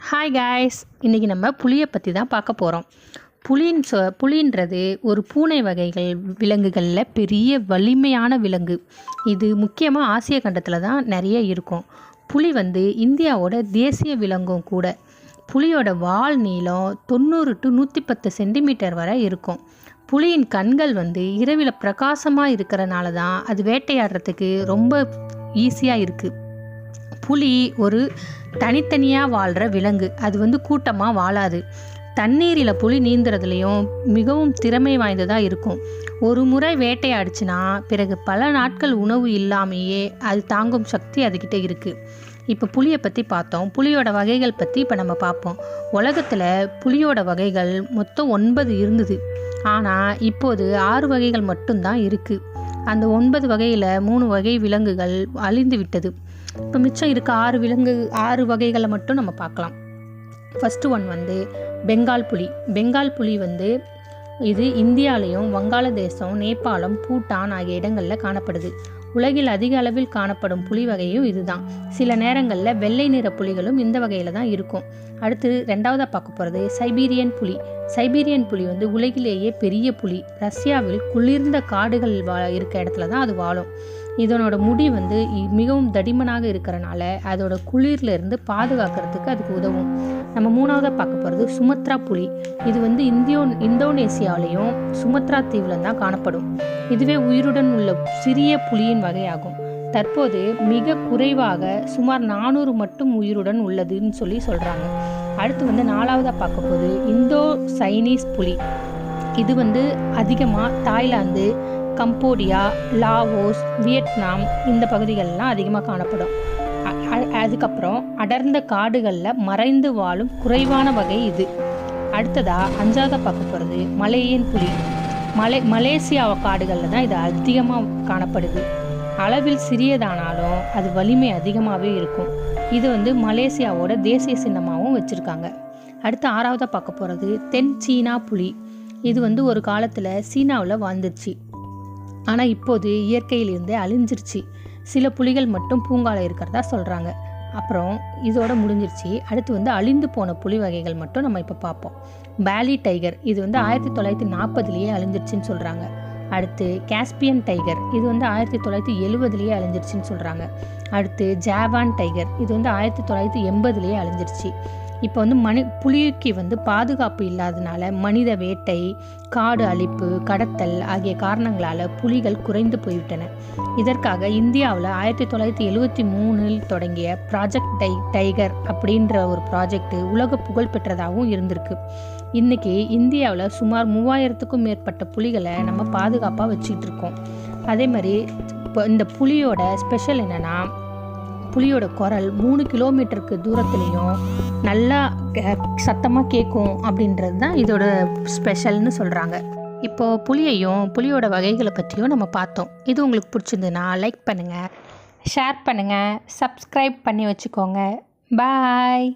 Hi guys இன்றைக்கி நம்ம புளியை பற்றி தான் பார்க்க போகிறோம் புலின்னு சொ புலின்றது ஒரு பூனை வகைகள் விலங்குகளில் பெரிய வலிமையான விலங்கு. இது முக்கியமாக ஆசிய கண்டத்தில் தான் நிறைய இருக்கும். புலி வந்து இந்தியாவோட தேசிய விலங்கும் கூட. புலியோட வால் நீளம் தொண்ணூறு டு நூற்றி பத்து சென்டிமீட்டர் வரை இருக்கும். புலியின் கண்கள் வந்து இரவில் பிரகாசமாக இருக்கிறனால தான் அது வேட்டையாடுறதுக்கு ரொம்ப ஈஸியாக இருக்குது புலி ஒரு தனித்தனியாக வாழ்கிற விலங்கு. அது வந்து கூட்டமாக வாழாது. தண்ணீரில் புலி நீந்துறதுலையும் மிகவும் திறமை வாய்ந்ததாக இருக்கும். ஒரு முறை வேட்டையாடுச்சுன்னா பிறகு பல நாட்கள் உணவு இல்லாமையே அது தாங்கும் சக்தி அதுக்கிட்ட இருக்குது இப்போ புளியை பற்றி பார்த்தோம். புளியோட வகைகள் பற்றி இப்போ நம்ம பார்ப்போம். உலகத்தில் புளியோட வகைகள் மொத்தம் ஒன்பது இருந்தது. ஆனால் இப்போது ஆறு வகைகள் மட்டும்தான் இருக்குது அந்த ஒன்பது வகையில் மூணு வகை விலங்குகள் அழிந்து விட்டது. இப்போ மிச்சம் இருக்க ஆறு விலங்கு ஆறு வகைகளை மட்டும் நம்ம பார்க்கலாம். ஃபஸ்ட்டு ஒன் வந்து பெங்கால் புலி. பெங்கால் புலி வந்து இது இந்தியாலையும் வங்காளதேசம் நேபாளம் பூட்டான் ஆகிய இடங்களில் காணப்படுது. உலகில் அதிக அளவில் காணப்படும் புலி வகையும் இதுதான். சில நேரங்களில் வெள்ளை நிற புலிகளும் இந்த வகையில் தான் இருக்கும். அடுத்து ரெண்டாவதாக பார்க்க போகிறது சைபீரியன் புலி. சைபீரியன் புலி வந்து உலகிலேயே பெரிய புலி. ரஷ்யாவில் குளிர்ந்த காடுகள் வா இருக்க இடத்துல தான் அது வாழும். இதனோட முடி வந்து மிகவும் தடிமனாக இருக்கிறனால அதோட குளிர்லேருந்து பாதுகாக்கிறதுக்கு அதுக்கு உதவும். நம்ம மூணாவதாக பார்க்க போகிறது சுமத்ரா புலி. இது வந்து இந்தியோ இந்தோனேசியாவிலையும் சுமத்ரா தீவில் தான் காணப்படும். இதுவே உயிருடன் உள்ள சிறிய புலியின் வகையாகும். தற்போது மிக குறைவாக சுமார் நானூறு மட்டும் உயிருடன் உள்ளதுன்னு சொல்லி சொல்கிறாங்க அடுத்து வந்து நாலாவதாக பார்க்க போது இந்தோ சைனீஸ் புலி. இது வந்து அதிகமாக தாய்லாந்து கம்போடியா லாவோஸ் வியட்நாம் இந்த பகுதிகளெலாம் அதிகமாக காணப்படும். அ- அதுக்கப்புறம் அடர்ந்த காடுகளில் மறைந்து வாழும் குறைவான வகை இது. அடுத்ததாக அஞ்சாவதாக பார்க்க போகிறது மலேயன் புலி. மலை மலேசியா காடுகளில் தான் இது அதிகமாக காணப்படுது. அளவில் சிறியதானாலும் அது வலிமை அதிகமாகவே இருக்கும். இது வந்து மலேசியாவோட தேசிய சின்னமாகவும் வச்சுருக்காங்க. அடுத்து ஆறாவதாக பார்க்க போகிறது தென் சீனா புலி. இது வந்து ஒரு காலத்தில் சீனாவில் வாழ்ந்துருச்சு. ஆனால் இப்போது இயற்கையிலிருந்தே அழிஞ்சிருச்சு. சில புலிகள் மட்டும் பூங்காவில் இருக்கிறதா சொல்கிறாங்க அப்புறம் இதோட முடிஞ்சிருச்சு. அடுத்து வந்து அழிந்து போன புலி வகைகள் மட்டும் நம்ம இப்போ பார்ப்போம். பேலி டைகர். இது வந்து ஆயிரத்தி தொள்ளாயிரத்தி நாற்பதுலேயே அழிஞ்சிருச்சுன்னு சொல்கிறாங்க அடுத்து காஸ்பியன் டைகர் இது வந்து ஆயிரத்தி தொள்ளாயிரத்தி எழுவதுலேயே அழிஞ்சிருச்சுன்னு சொல்கிறாங்க அடுத்து ஜாவான் டைகர் இது வந்து ஆயிரத்தி தொள்ளாயிரத்தி எண்பதுலேயே அழிஞ்சிருச்சு. இப்போ வந்து மனி புலிக்கு வந்து பாதுகாப்பு இல்லாதனால மனித வேட்டை காடு அழிப்பு கடத்தல் ஆகிய காரணங்களால் புலிகள் குறைந்து போய்விட்டன. இதற்காக இந்தியாவில் ஆயிரத்தி தொள்ளாயிரத்தி எழுவத்தி மூணில் தொடங்கிய ப்ராஜெக்ட் டை டைகர் அப்படின்ற ஒரு ப்ராஜெக்ட் உலக புகழ் பெற்றதாகவும் இருந்திருக்கு. இன்னைக்கு இந்தியாவில் சுமார் மூவாயிரத்துக்கும் மேற்பட்ட புலிகளை நம்ம பாதுகாப்பாக வச்சுக்கிட்டு இருக்கோம். அதே மாதிரி இப்போ இந்த புலியோட ஸ்பெஷல் என்னென்னா புலியோட குரல் மூணு கிலோமீட்டருக்கு தூரத்துலேயும் நல்லா சத்தமாக கேட்கும் அப்படின்றது தான் இதோட ஸ்பெஷல்னு சொல்கிறாங்க இப்போது புளியையும் புளியோட வகைகளை பற்றியும் நம்ம பார்த்தோம். இது உங்களுக்கு பிடிச்சிருந்துன்னா லைக் பண்ணுங்கள் ஷேர் பண்ணுங்கள் சப்ஸ்கிரைப் பண்ணி வச்சுக்கோங்க. பாய்!